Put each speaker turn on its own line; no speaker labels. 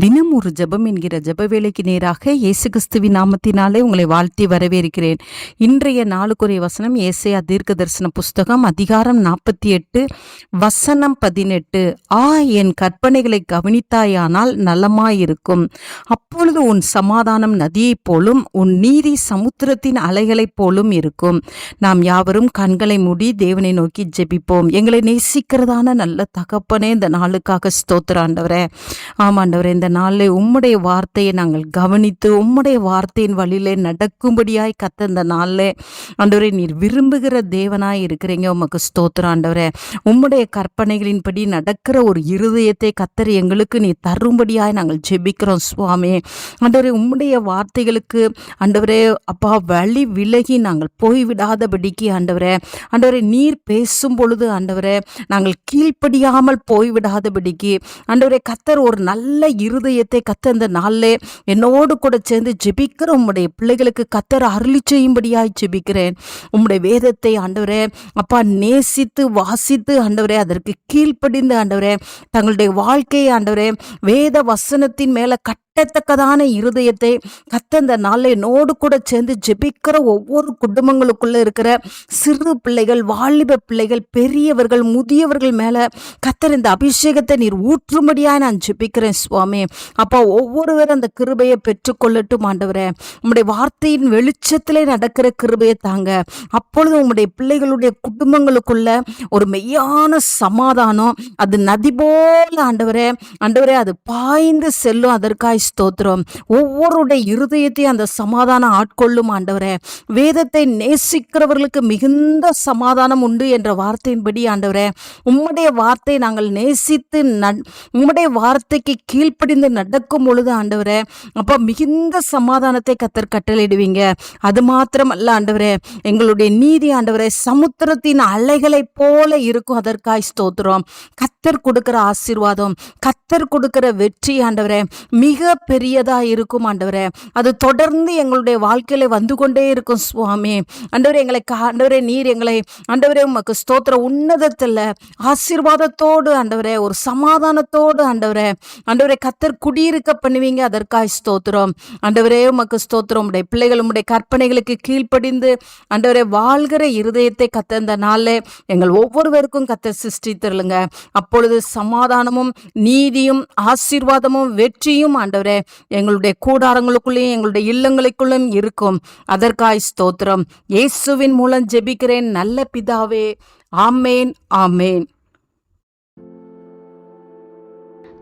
தினம் ஒரு ஜெபம் என்கிற ஜப வேலைக்கு நேராக இயேசு கிறிஸ்துவின் நாமத்தினாலே உங்களை வாழ்த்தி வரவேற்கிறேன். இன்றைய நாளுக்குரிய வசனம் ஏசையா தீர்க்க தரிசன புஸ்தகம் அதிகாரம் நாற்பத்தி எட்டு வசனம் பதினெட்டு. ஆ என் கற்பனைகளை கவனித்தாயானால் நலமாயிருக்கும். அப்பொழுது உன் சமாதானம் நதியைப் போலும் உன் நீதி சமுத்திரத்தின் அலைகளைப் போலும் இருக்கும். நாம் யாவரும் கண்களை மூடி தேவனை நோக்கி ஜெபிப்போம். எங்களை நேசிக்கிறதான நல்ல தகப்பனே இந்த நாளுக்காக ஸ்தோத்திராண்டவரே ஆமாண்டவரே இந்த நாளில் உம்முடைய வார்த்தையை நாங்கள் கவனித்து உம்முடைய வார்த்தையின் வழியிலே நடக்கும்படியாய் கத்த இந்த நாளில் ஆண்டவரே நீர் விரும்புகிற தேவனாய் இருக்கிறீங்க. உமக்கு ஸ்தோத்திரம் ஆண்டவரே. உம்முடைய கற்பனைகளின்படி நடக்கிற ஒரு இருதயத்தை கத்தர் எங்களுக்கு நீ தரும்படியாய் நாங்கள் ஜெபிக்கிறோம் சுவாமி. ஆண்டவரே உம்முடைய வார்த்தைகளுக்கு ஆண்டவரே அப்பா வழி விலகி நாங்கள் போய்விடாதபடிக்கு ஆண்டவரே. ஆண்டவரே நீர் பேசும் பொழுது ஆண்டவரே நாங்கள் கீழ்ப்படியாமல் போய்விடாதபடிக்கு ஆண்டவரே கத்தர் ஒரு நல்ல இருதயத்தை கத்த இந்த நாளிலே என்னோடு கூட சேர்ந்து ஜெபிக்கிற உம்முடைய பிள்ளைகளுக்கு கத்தர் அருளி செய்யும்படியாய் ஜெபிக்கிறேன். உம்முடைய வேதத்தை ஆண்டவரே அப்பா நேசித்து வாசித்து ஆண்டவரே அதற்கு கீழ்ப்படிந்து ஆண்டவரே தங்களுடைய வாழ்க்கையை ஆண்டவரே வேத வசனத்தின் மேல கட்டத்தக்கதான இருதயத்தை கத்த இந்த நாளில் கூட சேர்ந்து ஜெபிக்கிற ஒவ்வொரு குடும்பங்களுக்குள்ள இருக்கிற சிறு பிள்ளைகள் வாலிப பிள்ளைகள் பெரியவர்கள் முதியவர்கள் மேல கத்தர் இந்த அபிஷேகத்தை நீர் ஊற்றும்படியா நான் ஜெபிக்கிறேன் சுவாமி. அப்பா ஒவ்வொருவரும் அந்த கிருபையை பெற்றுக்கொள்ளட்டும் ஆண்டவரே. உம்முடைய வார்த்தையின் வெளிச்சத்திலே நடக்கிற கிருபையை தாங்க. அப்பொழுது உங்களுடைய பிள்ளைகளுடைய குடும்பங்களுக்குள்ள ஒரு மெய்யான சமாதானம் அது நதி போல ஆண்டவரே. ஆண்டவரே அது பாய்ந்து செல்லும் அதற்காய் ஸ்தோத்திரம். ஒவ்வொருடைய இருதயத்தையும் அந்த சமாதானம் ஆட்கொள்ளும் ஆண்டவரே. வேதத்தை நேசிக்கிறவர்களுக்கு மிகுந்த சமாதானம் உண்டு என்ற வார்த்தையின்படி ஆண்டவரே. உம்முடைய வார்த்தை நாங்கள் நேசித்து உம்முடைய வார்த்தைக்கு கீழ்ப்படிந்து நடக்கும் பொழுது ஆண்டவரே அப்போ மிகுந்த சமாதானத்தை கத்தர் கட்டளையிடுவீங்க. அது மாத்திரமல்ல ஆண்டவரே எங்களுடைய நீதி ஆண்டவரே சமுத்திரத்தின் அலைகளைப் போல இருக்கும் அதற்காய் ஸ்தோத்திரம். கத்தர் கொடுக்கிற ஆசீர்வாதம் கத்தர் கொடுக்கிற வெற்றி ஆண்டவரே. மிக பெரியதா இருக்கும் ஆண்டவரே. அது தொடர்ந்து எங்களுடைய வாழ்க்கையில வந்து கொண்டே இருக்கும் சுவாமி. ஆண்டவரே எங்களை ஆண்டவரே நீர் எங்களை ஆண்டவரே உமக்கு ஸ்தோத்திர உன்னதத்தில் ஆசீர்வாதத்தோடு ஆண்டவரே ஒரு சமாதானத்தோடு ஆண்டவரே. ஆண்டவரே கத்தர் குடியிருக்க பண்ணுவீங்க அதற்காய் ஸ்தோத்திரம். ஆண்டவரே உமக்கு ஸ்தோத்திரம். உடைய பிள்ளைகள் உடைய கற்பனைகளுக்கு கீழ்ப்படிந்து ஆண்டவரே வாழ்கிற இருதயத்தை கத்த இந்த நாளில் எங்கள் ஒவ்வொருவருக்கும் கத்த சிருஷ்டித்தருளுங்க. அப்பொழுது சமாதானமும் நீதியும் ஆசீர்வாதமும் வெற்றியும் ஆண்டவர் எங்களுடைய கூடாரங்களுக்குள்ளேயும் எங்களுடைய இல்லங்களுக்குள்ளும் இருக்கும். அதற்காய் ஸ்தோத்திரம். இயேசுவின் மூலம் ஜெபிக்கிறேன். நல்ல பிதாவே. ஆமேன் ஆமேன்.